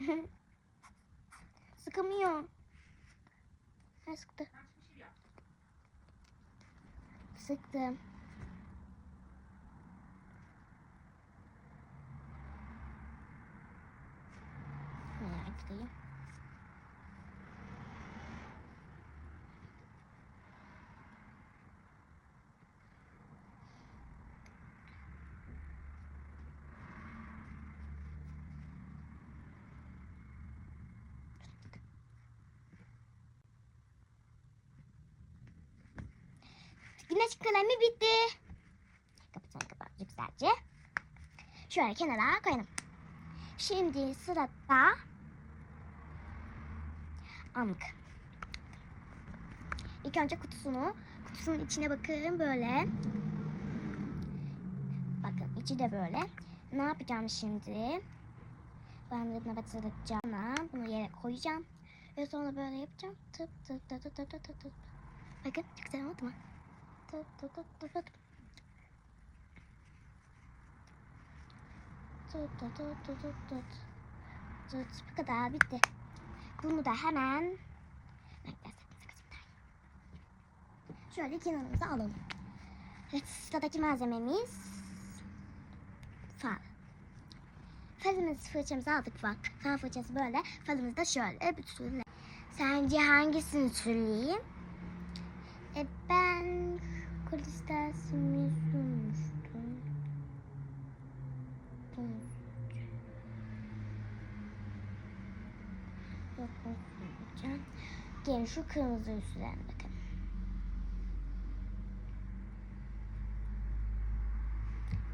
Sıkamıyor. Ha, sıktı. Sıktım. Merak edeyim. Güneş kalemi bitti. Kapatın kapatın güzelce. Şöyle kenara koyalım. Şimdi sırada amk. İlk önce kutusunu, kutusunun içine bakın böyle. Bakın içi de böyle. Ne yapacağım şimdi? Ben buna batıracağım. Bunu yere koyacağım. Ve sonra böyle yapacağım. Tıp tıp tıp tıp tıp tıp tıp. Bakın çok güzel oldu mu? Bu kadar bitti. Bunu da hemen Şöyle kenarımıza alalım. Evet sıradaki malzememiz far. Falımızı fırçamızı aldık bak. Far fırçası böyle. Falımızı da şöyle bir türlü. Sence hangisini türleyeyim? E ben kristal simya sunmuştum. Bunu- Yok sürmeyeceğim. Gelin şu kırmızı üstlerine bakın.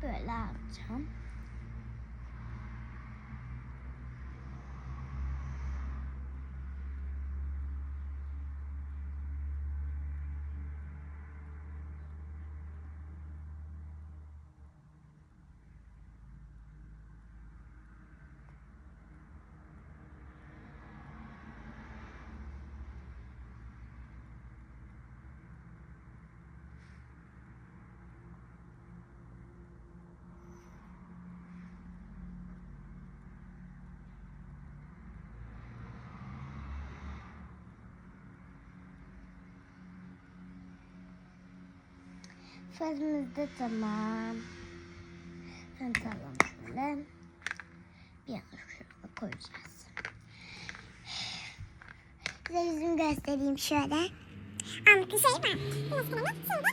Böyle alacağım. Fırınımız da tamam. Fırın tamam şöyle. Bir şuraya koyacağız. Size yüzümü göstereyim şöyle. Bir şey var. Sonra sonra